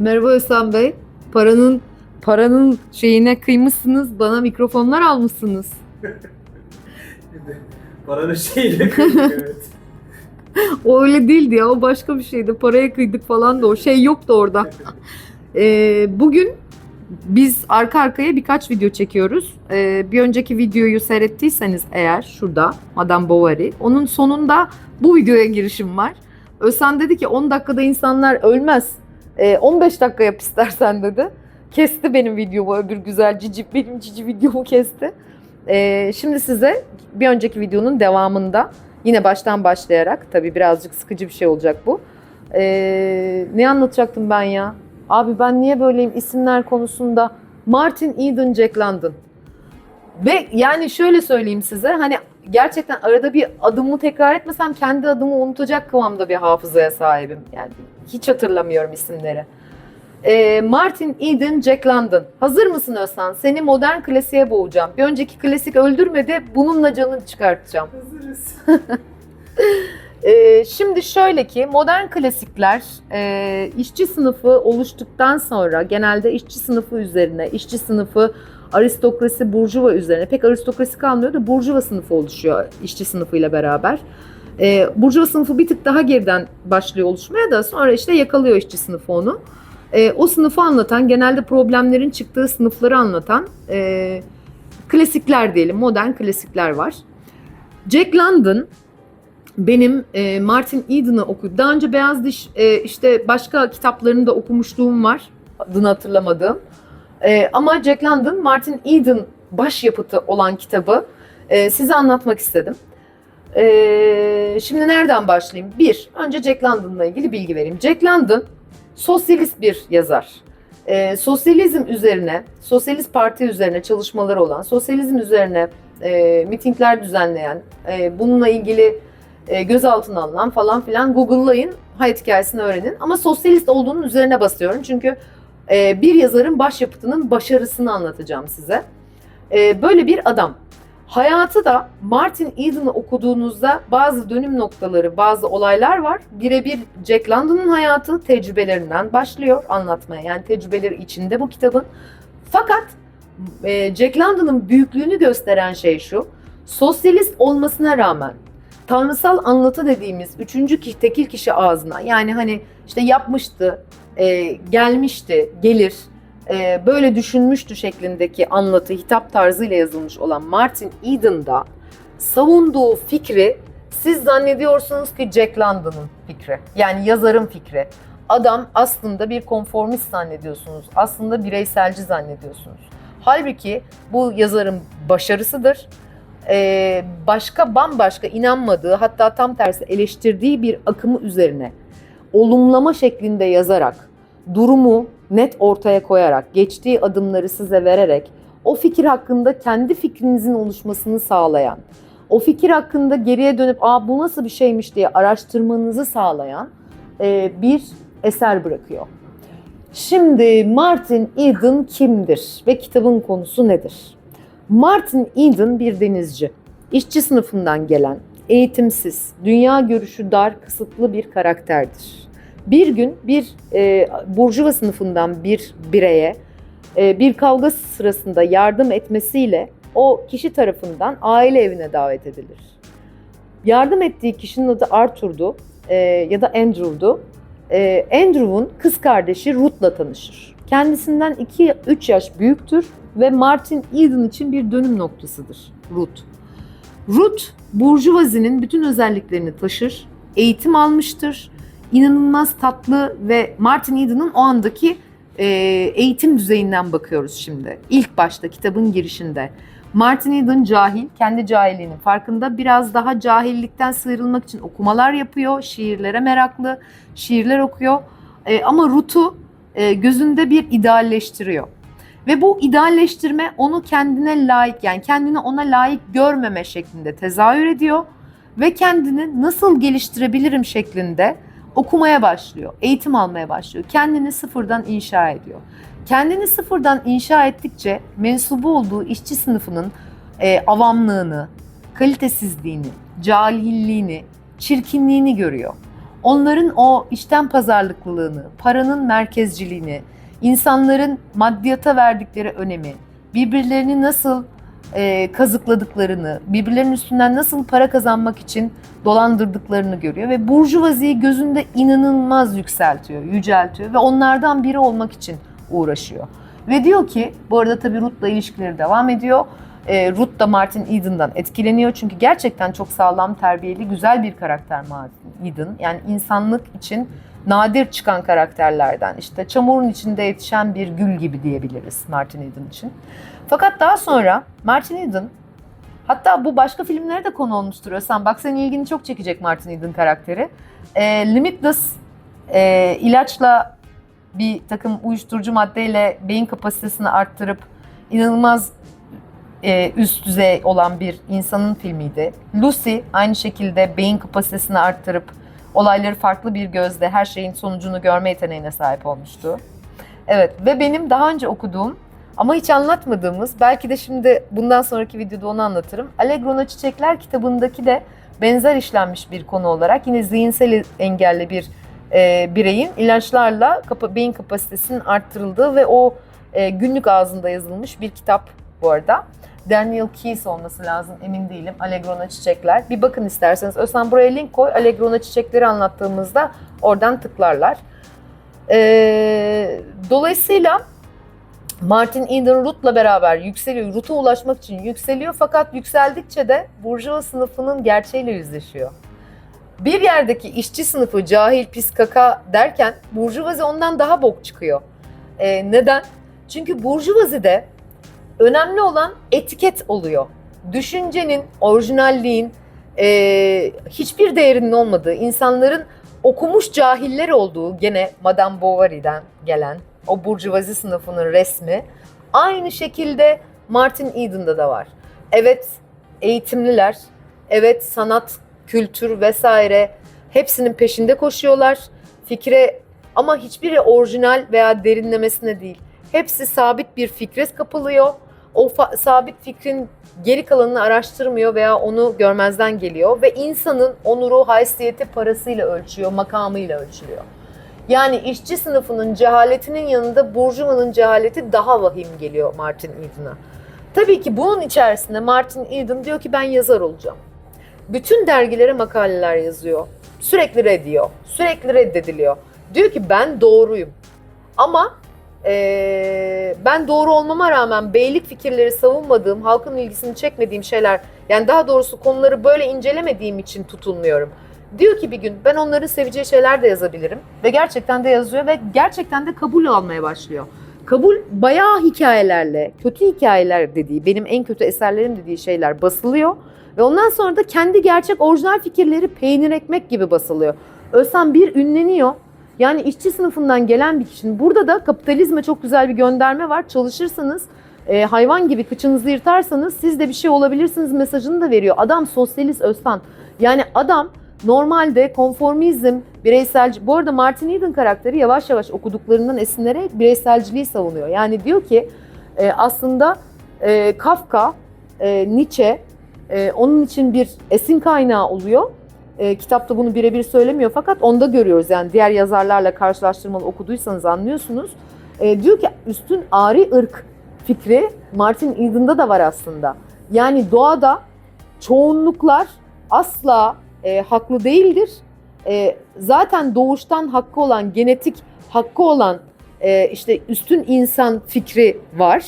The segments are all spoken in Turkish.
Merhaba Özlem Bey. Paranın paranın şeyine kıymışsınız. Bana mikrofonlar almışsınız. Paranın şeyiyle kıydık evet. O öyle değildi ya. O başka bir şeydi. Paraya kıydık falan da o şey yoktu orada. Ee, bugün biz arka arkaya birkaç video çekiyoruz. Ee, bir önceki videoyu seyrettiyseniz eğer şurada Madame Bovary. Onun sonunda bu videoya girişim var. Özsen dedi ki 10 dakikada insanlar ölmez. Ee, 15 dakika yap istersen dedi. Kesti benim videomu öbür güzel cici benim cici videomu kesti. Ee, şimdi size bir önceki videonun devamında yine baştan başlayarak tabii birazcık sıkıcı bir şey olacak bu. Ee, ne anlatacaktım ben ya? Abi ben niye böyleyim isimler konusunda? Martin Eden, Jack London. Ve yani şöyle söyleyeyim size hani gerçekten arada bir adımı tekrar etmesem kendi adımı unutacak kıvamda bir hafızaya sahibim. Yani hiç hatırlamıyorum isimleri. Ee, Martin Eden, Jack London. Hazır mısın Özhan? Seni modern klasiğe boğacağım. Bir önceki klasik öldürmedi, bununla canını çıkartacağım. Hazırız. Ee, şimdi şöyle ki modern klasikler e, işçi sınıfı oluştuktan sonra genelde işçi sınıfı üzerine, işçi sınıfı aristokrasi, burjuva üzerine pek aristokrasi kalmıyor da burjuva sınıfı oluşuyor işçi sınıfıyla beraber. Ee, burjuva sınıfı bir tık daha geriden başlıyor oluşmaya da sonra işte yakalıyor işçi sınıfı onu. Ee, o sınıfı anlatan, genelde problemlerin çıktığı sınıfları anlatan e, klasikler diyelim, modern klasikler var. Jack London benim e, Martin Eden'ı okuyup daha önce Beyaz Diş e, işte başka kitaplarını da okumuşluğum var adını hatırlamadığım. E, ama Jack London Martin Eden başyapıtı olan kitabı e, size anlatmak istedim. E, şimdi nereden başlayayım? Bir, önce Jack London'la ilgili bilgi vereyim. Jack London sosyalist bir yazar. E, sosyalizm üzerine, sosyalist parti üzerine çalışmaları olan, sosyalizm üzerine e, mitingler düzenleyen, e, bununla ilgili e, gözaltına alınan falan filan Google'layın, hayat hikayesini öğrenin. Ama sosyalist olduğunun üzerine basıyorum çünkü e, bir yazarın başyapıtının başarısını anlatacağım size. E, böyle bir adam. Hayatı da Martin Eden'ı okuduğunuzda bazı dönüm noktaları, bazı olaylar var. Birebir Jack London'un hayatı tecrübelerinden başlıyor anlatmaya. Yani tecrübeleri içinde bu kitabın. Fakat e, Jack London'ın büyüklüğünü gösteren şey şu. Sosyalist olmasına rağmen tanrısal anlatı dediğimiz üçüncü tekil kişi ağzına yani hani işte yapmıştı, e, gelmişti, gelir, e, böyle düşünmüştü şeklindeki anlatı hitap tarzıyla yazılmış olan Martin Eden'da savunduğu fikri siz zannediyorsunuz ki Jack London'ın fikri. Yani yazarın fikri. Adam aslında bir konformist zannediyorsunuz. Aslında bireyselci zannediyorsunuz. Halbuki bu yazarın başarısıdır e, başka bambaşka inanmadığı hatta tam tersi eleştirdiği bir akımı üzerine olumlama şeklinde yazarak durumu net ortaya koyarak geçtiği adımları size vererek o fikir hakkında kendi fikrinizin oluşmasını sağlayan o fikir hakkında geriye dönüp aa bu nasıl bir şeymiş diye araştırmanızı sağlayan e, bir eser bırakıyor. Şimdi Martin Eden kimdir ve kitabın konusu nedir? Martin Eden bir denizci. İşçi sınıfından gelen, eğitimsiz, dünya görüşü dar, kısıtlı bir karakterdir. Bir gün bir e, burjuva sınıfından bir bireye e, bir kavga sırasında yardım etmesiyle o kişi tarafından aile evine davet edilir. Yardım ettiği kişinin adı Arthur'du e, ya da Andrew'du. E, Andrew'un kız kardeşi Ruth'la tanışır. Kendisinden 2-3 yaş büyüktür ve Martin Eden için bir dönüm noktasıdır Ruth. Ruth, Burjuvazi'nin bütün özelliklerini taşır, eğitim almıştır, inanılmaz tatlı ve Martin Eden'ın o andaki e, eğitim düzeyinden bakıyoruz şimdi. İlk başta kitabın girişinde. Martin Eden cahil, kendi cahilliğinin farkında. Biraz daha cahillikten sıyrılmak için okumalar yapıyor, şiirlere meraklı, şiirler okuyor. E, ama Ruth'u e, gözünde bir idealleştiriyor. Ve bu idealleştirme onu kendine layık yani kendini ona layık görmeme şeklinde tezahür ediyor ve kendini nasıl geliştirebilirim şeklinde okumaya başlıyor, eğitim almaya başlıyor. Kendini sıfırdan inşa ediyor. Kendini sıfırdan inşa ettikçe mensubu olduğu işçi sınıfının e, avamlığını, kalitesizliğini, cahilliğini, çirkinliğini görüyor. onların o işten pazarlıklılığını, paranın merkezciliğini, insanların maddiyata verdikleri önemi, birbirlerini nasıl e, kazıkladıklarını, birbirlerinin üstünden nasıl para kazanmak için dolandırdıklarını görüyor ve burjuvaziyi gözünde inanılmaz yükseltiyor, yüceltiyor ve onlardan biri olmak için uğraşıyor. Ve diyor ki, bu arada tabii Ruth'la ilişkileri devam ediyor. E, Ruth da Martin Eden'dan etkileniyor çünkü gerçekten çok sağlam, terbiyeli, güzel bir karakter Martin Eden. Yani insanlık için nadir çıkan karakterlerden. İşte çamurun içinde yetişen bir gül gibi diyebiliriz Martin Eden için. Fakat daha sonra Martin Eden hatta bu başka filmlere de konu olmuştur Özlem. Bak senin ilgini çok çekecek Martin Eden karakteri. E, Limitless e, ilaçla bir takım uyuşturucu maddeyle beyin kapasitesini arttırıp inanılmaz e, üst düzey olan bir insanın filmiydi. Lucy aynı şekilde beyin kapasitesini arttırıp olayları farklı bir gözle her şeyin sonucunu görme yeteneğine sahip olmuştu. Evet ve benim daha önce okuduğum ama hiç anlatmadığımız, belki de şimdi bundan sonraki videoda onu anlatırım. Allegro'na Çiçekler kitabındaki de benzer işlenmiş bir konu olarak yine zihinsel engelli bir e, bireyin ilaçlarla kapa- beyin kapasitesinin arttırıldığı ve o e, günlük ağzında yazılmış bir kitap bu arada. Daniel Keyes olması lazım emin değilim. Allegro'na Çiçekler. Bir bakın isterseniz. Özlem buraya link koy. Allegro'na Çiçekleri anlattığımızda oradan tıklarlar. Ee, dolayısıyla Martin Eden Ruth'la beraber yükseliyor. Ruth'a ulaşmak için yükseliyor fakat yükseldikçe de burjuva sınıfının gerçeğiyle yüzleşiyor. Bir yerdeki işçi sınıfı cahil, pis, kaka derken burjuvazi ondan daha bok çıkıyor. Ee, neden? Çünkü burjuvazide önemli olan etiket oluyor. Düşüncenin, orijinalliğin, e, hiçbir değerinin olmadığı, insanların okumuş cahiller olduğu gene Madame Bovary'den gelen o burjuvazi sınıfının resmi aynı şekilde Martin Eden'da da var. Evet eğitimliler, evet sanat, kültür vesaire hepsinin peşinde koşuyorlar. Fikre ama hiçbiri orijinal veya derinlemesine değil. Hepsi sabit bir fikre kapılıyor. O sabit fikrin geri kalanını araştırmıyor veya onu görmezden geliyor ve insanın onuru, haysiyeti parasıyla ölçüyor, makamıyla ölçülüyor. Yani işçi sınıfının cehaletinin yanında burjuvanın cehaleti daha vahim geliyor Martin Eden'a. Tabii ki bunun içerisinde Martin Eden diyor ki ben yazar olacağım. Bütün dergilere makaleler yazıyor. Sürekli reddiyor. Sürekli reddediliyor. Diyor ki ben doğruyum. Ama eee, ben doğru olmama rağmen beylik fikirleri savunmadığım, halkın ilgisini çekmediğim şeyler, yani daha doğrusu konuları böyle incelemediğim için tutulmuyorum. Diyor ki bir gün ben onların seveceği şeyler de yazabilirim. Ve gerçekten de yazıyor ve gerçekten de kabul almaya başlıyor. Kabul bayağı hikayelerle, kötü hikayeler dediği, benim en kötü eserlerim dediği şeyler basılıyor. Ve ondan sonra da kendi gerçek orijinal fikirleri peynir ekmek gibi basılıyor. Özlem bir ünleniyor. Yani işçi sınıfından gelen bir kişinin burada da kapitalizme çok güzel bir gönderme var. Çalışırsanız e, hayvan gibi kıçınızı yırtarsanız siz de bir şey olabilirsiniz mesajını da veriyor. Adam sosyalist Öztan. Yani adam normalde konformizm, bireysel... Bu arada Martin Eden karakteri yavaş yavaş okuduklarından esinlenerek bireyselciliği savunuyor. Yani diyor ki e, aslında e, Kafka, e, Nietzsche e, onun için bir esin kaynağı oluyor. E, kitapta bunu birebir söylemiyor fakat onda görüyoruz. Yani diğer yazarlarla karşılaştırmalı okuduysanız anlıyorsunuz. E, diyor ki üstün ari ırk fikri Martin Eden'da da var aslında. Yani doğada çoğunluklar asla e, haklı değildir. E, zaten doğuştan hakkı olan, genetik hakkı olan e, işte üstün insan fikri var.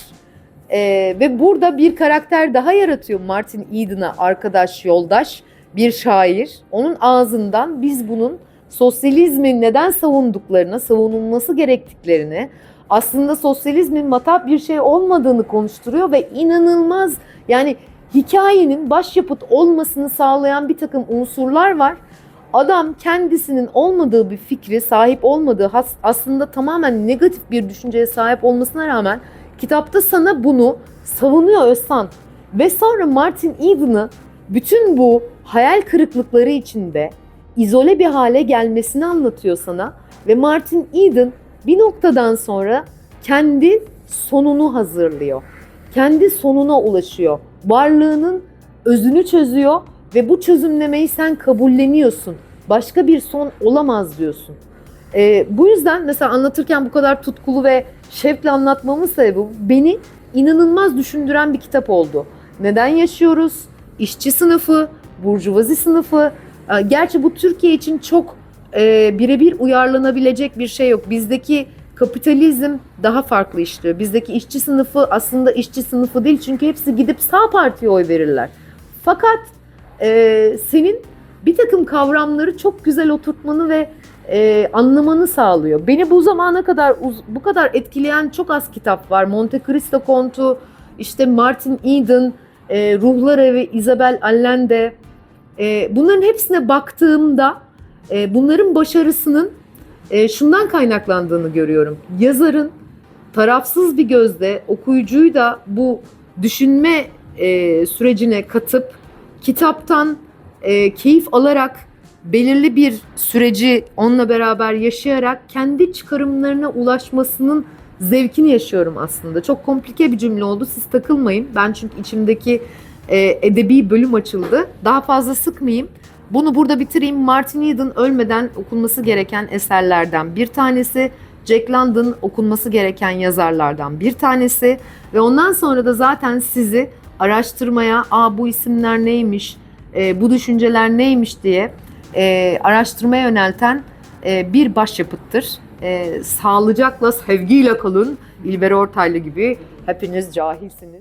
E, ve burada bir karakter daha yaratıyor Martin Eden'a arkadaş, yoldaş, bir şair. Onun ağzından biz bunun sosyalizmi neden savunduklarını, savunulması gerektiklerini, aslında sosyalizmin matap bir şey olmadığını konuşturuyor ve inanılmaz yani hikayenin başyapıt olmasını sağlayan bir takım unsurlar var. Adam kendisinin olmadığı bir fikri, sahip olmadığı aslında tamamen negatif bir düşünceye sahip olmasına rağmen kitapta sana bunu savunuyor Özsan. Ve sonra Martin Eden'ı bütün bu hayal kırıklıkları içinde izole bir hale gelmesini anlatıyor sana. Ve Martin Eden bir noktadan sonra kendi sonunu hazırlıyor. Kendi sonuna ulaşıyor. Varlığının özünü çözüyor ve bu çözümlemeyi sen kabulleniyorsun. başka bir son olamaz diyorsun. Ee, bu yüzden mesela anlatırken bu kadar tutkulu ve şevkle anlatmamın sebebi beni inanılmaz düşündüren bir kitap oldu. Neden yaşıyoruz? İşçi sınıfı, burjuvazi sınıfı. Ee, Gerçi bu Türkiye için çok e, birebir uyarlanabilecek bir şey yok. Bizdeki kapitalizm daha farklı işliyor. Bizdeki işçi sınıfı aslında işçi sınıfı değil çünkü hepsi gidip sağ partiye oy verirler. Fakat e, senin bir takım kavramları çok güzel oturtmanı ve e, anlamanı sağlıyor. Beni bu zamana kadar bu kadar etkileyen çok az kitap var. Monte Cristo Kontu, işte Martin Eden, e, Ruhlar Evi, Isabel Allende. E, bunların hepsine baktığımda e, bunların başarısının e, şundan kaynaklandığını görüyorum. Yazarın tarafsız bir gözle okuyucuyu da bu düşünme e, sürecine katıp kitaptan e, keyif alarak belirli bir süreci onunla beraber yaşayarak kendi çıkarımlarına ulaşmasının zevkini yaşıyorum aslında. Çok komplike bir cümle oldu. Siz takılmayın. Ben çünkü içimdeki e, edebi bölüm açıldı. Daha fazla sıkmayayım. Bunu burada bitireyim. Martin Eden ölmeden okunması gereken eserlerden bir tanesi. Jack London okunması gereken yazarlardan bir tanesi. Ve ondan sonra da zaten sizi araştırmaya, aa bu isimler neymiş, e, bu düşünceler neymiş diye e, araştırmaya yönelten e, bir başyapıttır. E, sağlıcakla, sevgiyle kalın. İlber Ortaylı gibi hepiniz cahilsiniz.